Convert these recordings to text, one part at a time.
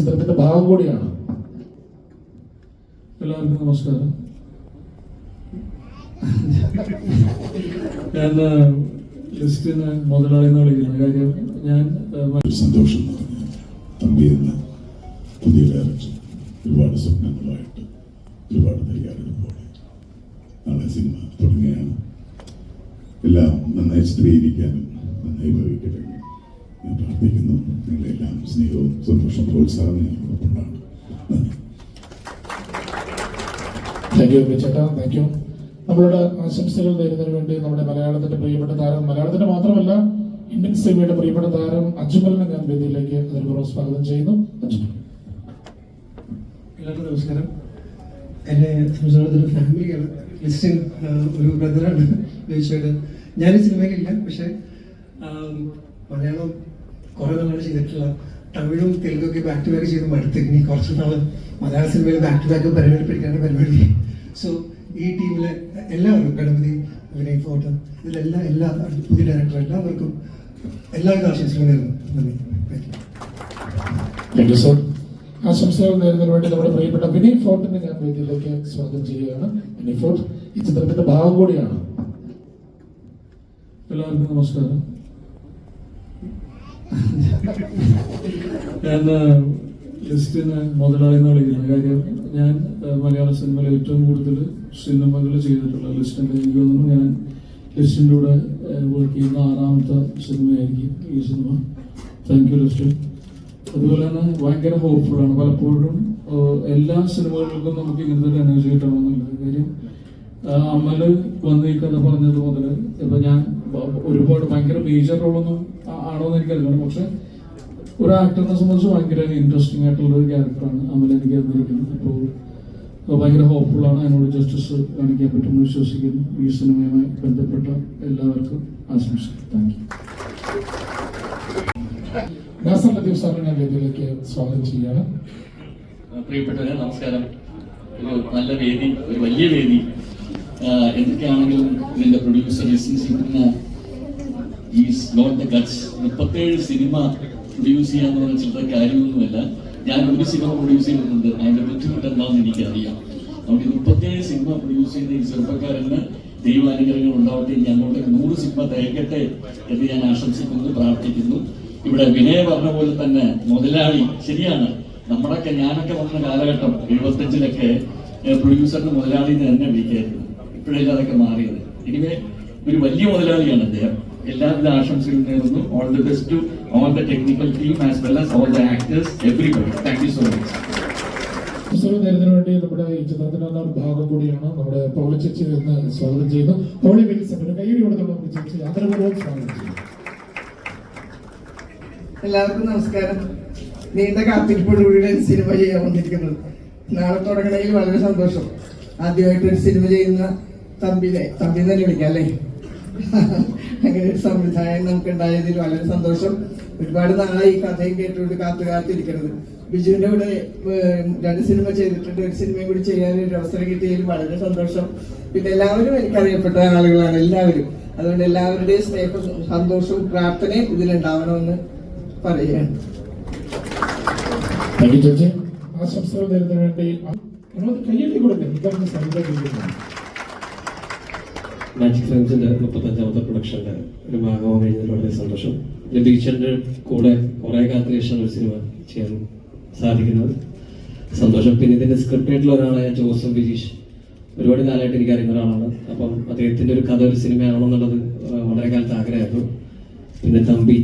ചിത്രത്തിന്റെ ഭാഗം കൂടിയാണ്. എല്ലാവർക്കും നമസ്കാരം. ഞാൻ ലിസ്റ്റിന് മുതലാളി എന്ന് വിളിക്കുന്ന കാര്യം ഞാൻ സന്തോഷം പുതിയ ഒരുപാട് സ്വപ്നങ്ങളായിട്ട് ഒരുപാട് തയ്യാറെടുപ്പോടെ നാളെ സിനിമ തുടങ്ങുകയാണ്. എല്ലാം നന്നായി ചിത്രീകരിക്കാനും ഞാൻ പ്രാർത്ഥിക്കുന്നു നിങ്ങളെല്ലാം സ്നേഹവും സന്തോഷം പ്രോത്സാഹനം ഞങ്ങൾക്കൊപ്പുണ്ടാകും നന്ദി. താങ്ക് യു ചേട്ടാ താങ്ക് യു നമ്മളുടെ ആശംസകൾ നേരുന്നതിന് വേണ്ടി നമ്മുടെ മലയാളത്തിന്റെ പ്രിയപ്പെട്ട താരം മലയാളത്തിന്റെ മാത്രമല്ല ഇന്ത്യൻ സിനിമയുടെ പ്രിയപ്പെട്ട താരം അജ്മലിനെ ഞാൻ വേദിയിലേക്ക് അതിർപൂർവം സ്വാഗതം ചെയ്യുന്നു. അജ്മൽ. എല്ലാവർക്കും നമസ്കാരം. എന്റെ സംസ്ഥാനത്തൊരു ഫാമിലിയാണ് ക്രിസ്ത്യൻ ഒരു ബ്രദറാണ് ചോദിച്ചത് ഞാൻ സിനിമയിലില്ല പക്ഷേ മലയാളം കുറേ നാളാണ് ചെയ്തിട്ടുള്ള തമിഴും തെലുങ്കൊക്കെ ബാക്ക് ടു ബാക്ക് ചെയ്ത് മടുത്ത്. ഇനി കുറച്ച് നാൾ മലയാള സിനിമയിൽ ബാക്ക് ടു ബാക്ക് പരിപാടി പിടിക്കാണ്ട് പരിപാടി. സോ ഈ ടീമിലെ എല്ലാവർക്കും ഗണപതി വിനയ് ഫോട്ടോ ഇതിലെല്ലാം എല്ലാ പുതിയ ഡയറക്ടർ എല്ലാവർക്കും എല്ലാവിധ ആശംസകളും നേരുന്നു. നന്ദി. താങ്ക് യു സർ ആശംസകൾ നേരുന്നതിന് വേണ്ടി നമ്മുടെ പ്രിയപ്പെട്ട വിനയ് ഫോർട്ടിനെ ഞാൻ വേദിയിലേക്ക് സ്വാഗതം ചെയ്യുകയാണ്. വിനയ് ഫോർട്ട് ഈ ചിത്രത്തിന്റെ ഭാഗം കൂടിയാണ്. എല്ലാവർക്കും നമസ്കാരം. ഞാൻ ലിസ്റ്റിന് മുതലാളി എന്ന് വിളിക്കുന്നത് കാര്യം ഞാൻ മലയാള സിനിമയിൽ ഏറ്റവും കൂടുതൽ സിനിമകൾ ചെയ്തിട്ടുള്ള ലിസ്റ്റിന്റെ എനിക്ക് തോന്നുന്നു ഞാൻ ലിസ്റ്റിന്റെ കൂടെ വർക്ക് ചെയ്യുന്ന ആറാമത്തെ സിനിമയായിരിക്കും ഈ സിനിമ. താങ്ക് യു ലിസ്റ്റ് അതുപോലെ തന്നെ ഭയങ്കര ഹോപ്പ്ഫുള്ളാണ് പലപ്പോഴും എല്ലാ സിനിമകൾക്കും നമുക്ക് ഇങ്ങനത്തെ ഒരു എനർജി കിട്ടണമെന്നില്ല. കാര്യം അമ്മൽ വന്ന് ഈ കഥ പറഞ്ഞത് മുതൽ ഇപ്പൊ ഞാൻ ഒരുപാട് ഭയങ്കര മേജർ റോളൊന്നും ആണോ എന്ന് എനിക്കറിയില്ല. പക്ഷെ ഒരു ആക്ടറിനെ സംബന്ധിച്ച് ഭയങ്കര ഇൻട്രസ്റ്റിംഗ് ആയിട്ടുള്ള ഒരു ക്യാരക്ടറാണ് അമൽ എനിക്ക് തന്നിരിക്കുന്നത്. അപ്പോൾ ഭയങ്കര ആണ്. അതിനോട് ജസ്റ്റിസ് കാണിക്കാൻ പറ്റുമെന്ന് വിശ്വസിക്കുന്നു. ഈ സിനിമയുമായി ബന്ധപ്പെട്ട എല്ലാവർക്കും ആശംസിക്കുന്നു താങ്ക് യു ലത്തീഫ് സാറിനെ വേദിയിലേക്ക് സ്വാഗതം ചെയ്യുകയാണ്. പ്രിയപ്പെട്ടവരെ നമസ്കാരം. ഒരു നല്ല വേദി ഒരു വലിയ വേദി. എന്തൊക്കെയാണെങ്കിലും ഇതിന്റെ പ്രൊഡ്യൂസർ ലിസൺസിംഗ് ഈസ് നോട്ട് ദ ഗട്സ് മുപ്പത്തേഴ് സിനിമ പ്രൊഡ്യൂസ് ചെയ്യാന്ന് പറഞ്ഞ കാര്യമൊന്നുമല്ല. ഞാൻ ഒരു സിനിമ പ്രൊഡ്യൂസ് ചെയ്തിട്ടുണ്ട്. അതിന്റെ ബുദ്ധിമുട്ട് എന്താണെന്ന് എനിക്കറിയാം ഈ മുപ്പത്തേഴ് സിനിമ പ്രൊഡ്യൂസ് ചെയ്യുന്ന ഈ ചെറുപ്പക്കാരന് ദൈവാനുഗ്രഹങ്ങൾ ഉണ്ടാവട്ടെ അങ്ങോട്ട് നൂറ് സിനിമ തയ്ക്കട്ടെ എന്ന് ഞാൻ ആശംസിക്കുന്നു പ്രാർത്ഥിക്കുന്നു. ഇവിടെ വിനയ പറഞ്ഞ പോലെ തന്നെ മുതലാളി ശരിയാണ്. നമ്മളൊക്കെ ഞാനൊക്കെ വന്ന കാലഘട്ടം എഴുപത്തഞ്ചിലൊക്കെ പ്രൊഡ്യൂസറിന് മുതലാളി എന്ന് തന്നെ വിളിക്കായിരുന്നു. ഇപ്പോഴല്ലേ അതൊക്കെ മാറിയത്? ഇനിമേ ഒരു വലിയ മുതലാളിയാണ് അദ്ദേഹം. എല്ലാവിധ ആശംസകളും നേരുന്നു. All the best to all the technical team as well as all the actors everybody thank you so much പുസ്തകം വേണ്ടി നമ്മുടെ ഈ ചിത്രത്തിന്റെ ഒരു ഭാഗം കൂടിയാണ് നമ്മുടെ പൗളി ചേച്ചി എന്ന് സ്വാഗതം ചെയ്യുന്നു. പൗളി വിൽസൺ ഒരു കൈയടി കൊടുത്തുള്ള നമ്മുടെ ചേച്ചി ആദരപൂർവം സ്വാഗതം ചെയ്യുന്നു. എല്ലാവർക്കും നമസ്കാരം. നീണ്ട കാത്തിരിപ്പോടുകൂടിയാണ് സിനിമ ചെയ്യാൻ വന്നിരിക്കുന്നത്. നാളെ തുടങ്ങണമെങ്കിൽ വളരെ സന്തോഷം. ആദ്യമായിട്ട് ഒരു സിനിമ ചെയ്യുന്ന തമ്പിനെ തമ്പി തന്നെ വിളിക്കാം അല്ലേ? അങ്ങനെ ഒരു സംവിധായകൻ നമുക്ക് ഉണ്ടായതിൽ വളരെ സന്തോഷം. ഒരുപാട് നാളായി ഈ കഥയും കേട്ടുകൊണ്ട് കാത്തു കാത്തിരിക്കുന്നത് ബിജുവിന്റെ കൂടെ രണ്ട് സിനിമ ചെയ്തിട്ടുണ്ട്. ഒരു സിനിമയും കൂടി ചെയ്യാൻ ഒരു അവസരം കിട്ടിയതിൽ വളരെ സന്തോഷം. പിന്നെ എല്ലാവരും എനിക്കറിയപ്പെട്ട ആളുകളാണ് എല്ലാവരും. അതുകൊണ്ട് എല്ലാവരുടെയും സ്നേഹം സന്തോഷവും പ്രാർത്ഥനയും ഇതിലുണ്ടാവണമെന്ന് പറയുകയാണ്. ആശംസകൾ നേരുന്നതിന് വേണ്ടി നമ്മൾ കയ്യടി കൊടുക്കാം. ഇതാണ് സംഘടിപ്പിക്കുന്നത് മാജിക് ഫ്രണ്ട്സിന്റെ മുപ്പത്തഞ്ചാമത്തെ പ്രൊഡക്ഷന്റെ ഒരു ഭാഗമാകാൻ കഴിഞ്ഞതിൽ വളരെ സന്തോഷം. ലതീഷന്റെ കൂടെ കുറെ ശേഷം ഒരു സിനിമ ചെയ്യാൻ സാധിക്കുന്നത്. സന്തോഷം. പിന്നെ ഇതിന്റെ സ്ക്രിപ്റ്റ് ആയിട്ടുള്ള ഒരാളായ ജോസഫ് ബിജീഷ് ഒരുപാട് കാലമായിട്ട് എനിക്ക് അറിയുന്ന ഒരാളാണ്. അപ്പം അദ്ദേഹത്തിന്റെ ഒരു കഥ ഒരു സിനിമയാണെന്നുള്ളത് വളരെ കാലത്ത് ആഗ്രഹമായിരുന്നു. പിന്നെ തമ്പി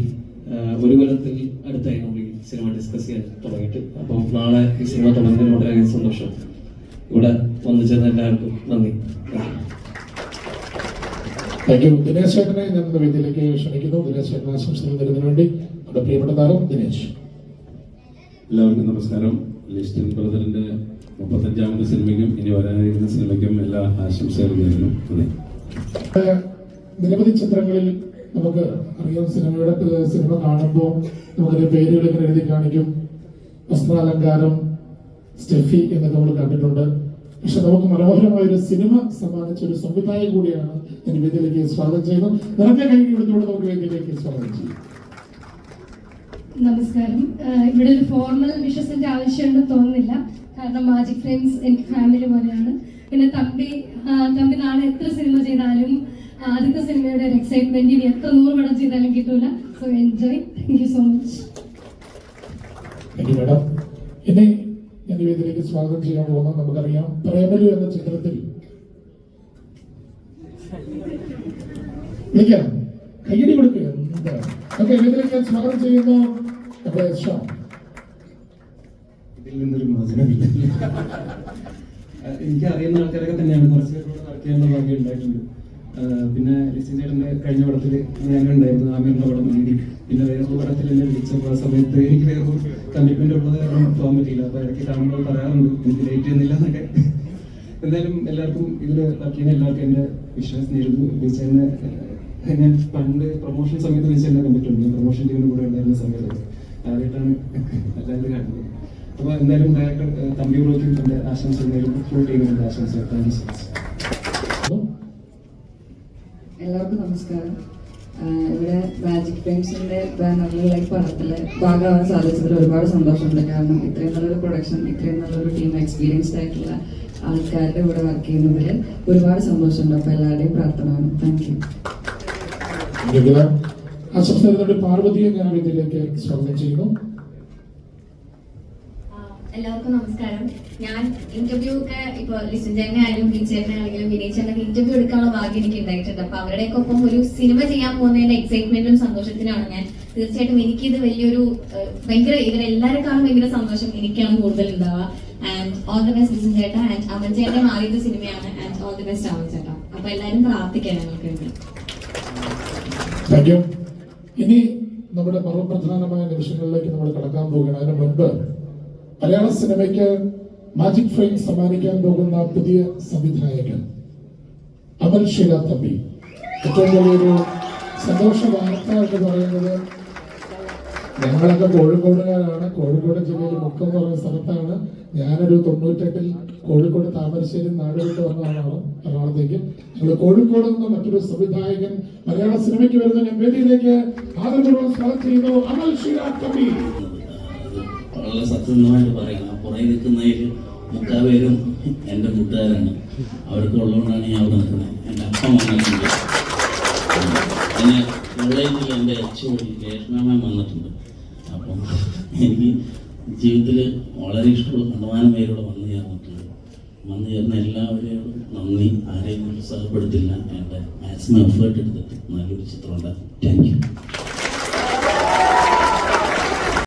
ഒരു കൊല്ലത്തിൽ അടുത്തായി നമ്മൾ ഈ സിനിമ ഡിസ്കസ് ചെയ്യാൻ തുടങ്ങിയിട്ട്. അപ്പം നാളെ ഈ സിനിമ തുടങ്ങുന്നതിന് വളരെയധികം സന്തോഷം. ഇവിടെ വന്നു ചേർന്ന എല്ലാവർക്കും നന്ദി. Thank U. ദിനേശ് ചേട്ടനെ ഞാൻ ഇന്ന് വേദിയിലേക്ക് ക്ഷണിക്കുന്നു. ദിനേശ് ചേട്ടൻ ആശംസകൾ തരുന്നതിന് വേണ്ടി നമ്മുടെ പ്രിയപ്പെട്ട താരം ദിനേശ്. എല്ലാവർക്കും നമസ്കാരം. ലിസ്റ്റൻ ബ്രദറിന്റെ മുപ്പത്തഞ്ചാമത് സിനിമയ്ക്കും ഇനി വരാനിരിക്കുന്ന സിനിമയ്ക്കും എല്ലാ ആശംസകളും നേരുന്നു. നിരവധി ചിത്രങ്ങളിൽ നമുക്ക് അറിയാം സിനിമയുടെ സിനിമ കാണുമ്പോൾ നമുക്കതിന്റെ പേരുകൾ ഇങ്ങനെ എഴുതി കാണിക്കും? വസ്ത്രാലങ്കാരം സ്റ്റെഫി എന്നൊക്കെ നമ്മൾ കണ്ടിട്ടുണ്ട്. പക്ഷെ നമുക്ക് മനോഹരമായ ഒരു സിനിമ സമ്മാനിച്ച ഒരു സംവിധായക കൂടിയാണ് ഞാൻ വേദിയിലേക്ക് സ്വാഗതം ചെയ്യുന്നത് നിറഞ്ഞ കൈ എടുത്തുകൊണ്ട് നമുക്ക് വേദിയിലേക്ക് സ്വാഗതം ചെയ്യും. നമസ്കാരം. ഇവിടെ ഒരു ഫോർമൽ വിഷസിന്റെ ആവശ്യമുണ്ടെന്ന് തോന്നുന്നില്ല. കാരണം മാജിക് ഫ്രെയിംസ് എനിക്ക് ഫാമിലി പോലെയാണ്. പിന്നെ തമ്പി തമ്പി നാളെ എത്ര സിനിമ ചെയ്താലും ആദ്യത്തെ സിനിമയുടെ ഒരു എക്സൈറ്റ്മെന്റ് ഇനി എത്ര നൂറ് പടം ചെയ്താലും കിട്ടൂല. So enjoy thank you so much വേദിയിലേക്ക് സ്വാഗതം ചെയ്യാൻ പോകുന്നത് നമുക്കറിയാം. പ്രേമലു എന്ന ചിത്രത്തിൽ കയ്യടി കൊടുക്കുക. സ്വാഗതം ചെയ്യുന്നു. ഇതിൽ നിന്നൊരു എനിക്ക് അറിയുന്ന ആൾക്കാരൊക്കെ തന്നെയാണ്. കുറച്ച് പേരോട് വർക്ക് ചെയ്യാനുള്ള ഭാഗ്യം ഉണ്ടായിട്ടുണ്ട്. പിന്നെ ലിസ്റ്റിൻ ചേട്ടന്റെ കഴിഞ്ഞ പടത്തിൽ ഞാനുണ്ടായിരുന്നു ആമിറിന്റെ പടം നീടി പിന്നെ വേറൊരു പടത്തിൽ എന്നെ വിളിച്ചപ്പോൾ ആ സമയത്ത് എനിക്ക് വേറൊരു കമ്മിറ്റ്മെന്റ് ഉള്ളത് കാരണം പോകാൻ പറ്റിയില്ല. അപ്പൊ ഇടയ്ക്ക് കാണുമ്പോൾ പറയാറുണ്ട് എനിക്ക് ലേറ്റ് ചെയ്യുന്നില്ല എന്നൊക്കെ. എന്തായാലും എല്ലാവർക്കും ഇതിൽ പറ്റിയ എല്ലാവർക്കും എന്റെ വിശ്വാസം നേരുന്നു. വിളിച്ചതിന് ഞാൻ പണ്ട് പ്രൊമോഷൻ സമയത്ത് വിളിച്ചെന്നെ കണ്ടിട്ടുണ്ട്. പ്രൊമോഷൻ ടീമിന്റെ കൂടെ ഉണ്ടായിരുന്ന സമയത്ത്. ആദ്യമായിട്ടാണ് എല്ലാവരും കാണുന്നത് അപ്പോൾ എന്തായാലും ഡയറക്ടർ തമ്പി ബ്രോയ്ക്കും ആശംസ എന്തായാലും ഫുൾ ടീമിന്റെ ആശംസ താങ്ക് യു സോ മച്ച് എല്ലാവർക്കും നമസ്കാരം. ഇവിടെ മാജിക് ഫ്രെയിംസിന്റെ ലൈഫ് പടത്തിൽ ഭാഗമാവാൻ സാധിച്ചതിൽ ഒരുപാട് സന്തോഷമുണ്ട്. കാരണം ഇത്രയും നല്ലൊരു പ്രൊഡക്ഷൻ ഇത്രയും നല്ലൊരു ടീം എക്സ്പീരിയൻസ്ഡ് ആയിട്ടുള്ള ആൾക്കാരുടെ കൂടെ വർക്ക് ചെയ്യുന്നതിൽ ഒരുപാട് സന്തോഷമുണ്ട്. അപ്പോൾ എല്ലാവരുടെയും പ്രാർത്ഥനയാണ് താങ്ക് യു ആശംസ പാർവതിയെ ഞാൻ ഇതിലേക്ക് സ്വാഗതം ചെയ്യുന്നു. എല്ലാവർക്കും നമസ്കാരം. ഞാൻ ഇന്റർവ്യൂ ഒക്കെ ഇപ്പൊ ലിസൺ ചേട്ടനെ ആയാലും ബി ചേട്ടനെ ആണെങ്കിലും വിനയ് ചേട്ടനൊക്കെ ഇന്റർവ്യൂ എടുക്കാനുള്ള ഭാഗ്യം എനിക്ക് ഉണ്ടായിട്ടുണ്ട്. അപ്പൊ അവരുടെയൊക്കെ ഒപ്പം ഒരു സിനിമ ചെയ്യാൻ പോകുന്നതിന്റെ എക്സൈറ്റ്മെന്റും സന്തോഷത്തിനാണ് ഞാൻ. തീർച്ചയായിട്ടും എനിക്കിത് വലിയൊരു ഭയങ്കര ഇവരെല്ലാരെക്കാളും ഭയങ്കര സന്തോഷം എനിക്കാണ് കൂടുതൽ ഉണ്ടാവുക. And all the best Listin ചേട്ടാ. ആൻഡ് അമൻ ചേട്ടൻ മാറിയത് സിനിമയാണ്. And all the best Aman ചേട്ടാ. അപ്പൊ എല്ലാവരും പ്രാർത്ഥിക്കാം ഞങ്ങൾക്ക് വേണ്ടി. ഇനി നമ്മുടെ പർവപ്രധാനമായ നിമിഷങ്ങളിലേക്ക് നമ്മൾ കടക്കാൻ പോവുകയാണ്. അതിന് മുൻപ് മലയാള സിനിമയ്ക്ക് മാജിക് ഫ്രെയിം സമ്മാനിക്കാൻ പോകുന്ന പുതിയ സംവിധായകൻ അമൽ ഷീല തമ്പി. ഏറ്റവും വലിയൊരു സന്തോഷ വാർത്ത എന്ന് പറയുന്നത് ഞങ്ങളൊക്കെ കോഴിക്കോടുകാരാണ്. കോഴിക്കോട് ജില്ലയിൽ മുക്കം എന്ന് പറയുന്ന സ്ഥലത്താണ്. ഞാനൊരു തൊണ്ണൂറ്റെട്ടിൽ കോഴിക്കോട് താമരശ്ശേരി നാട് വിട്ട് വന്നതാണ് എറണാകുളത്തേക്ക്. ഞങ്ങൾ കോഴിക്കോട് നിന്ന് മറ്റൊരു സംവിധായകൻ മലയാള സിനിമയ്ക്ക് വരുന്ന ഞാൻ വേദിയിലേക്ക് ആദരപൂർവം സ്വാഗതം ചെയ്യുന്നു അമൽ ഷീല തമ്പി. വളരെ സത്യസന്ധമായിട്ട് ആ പുറകെ നിൽക്കുന്നതിൽ മുക്കാപേരും എന്റെ കൂട്ടുകാരാണ് അവർക്ക് ഉള്ളതുകൊണ്ടാണ് ഞാൻ അവിടെ നിൽക്കുന്നത്. എന്റെ അപ്പ വന്നിട്ടുണ്ട്. പിന്നെ കോളേജിൽ എന്റെ എച്ച് രേഷ്മാമൻ വന്നിട്ടുണ്ട്. അപ്പം എനിക്ക് ജീവിതത്തിൽ വളരെ ഇഷ്ടമുള്ള കണ്ടമാനം പേരോട് വന്നു ചേർന്നിട്ടുണ്ട് വന്നു ചേർന്ന എല്ലാവരെയോടും നന്ദി. ആരെയും ഉത്സാഹപ്പെടുത്തില്ല. എന്റെ മാക്സിമം എഫേർട്ട് എടുത്തിട്ട് നല്ലൊരു ചിത്രം താങ്ക് യു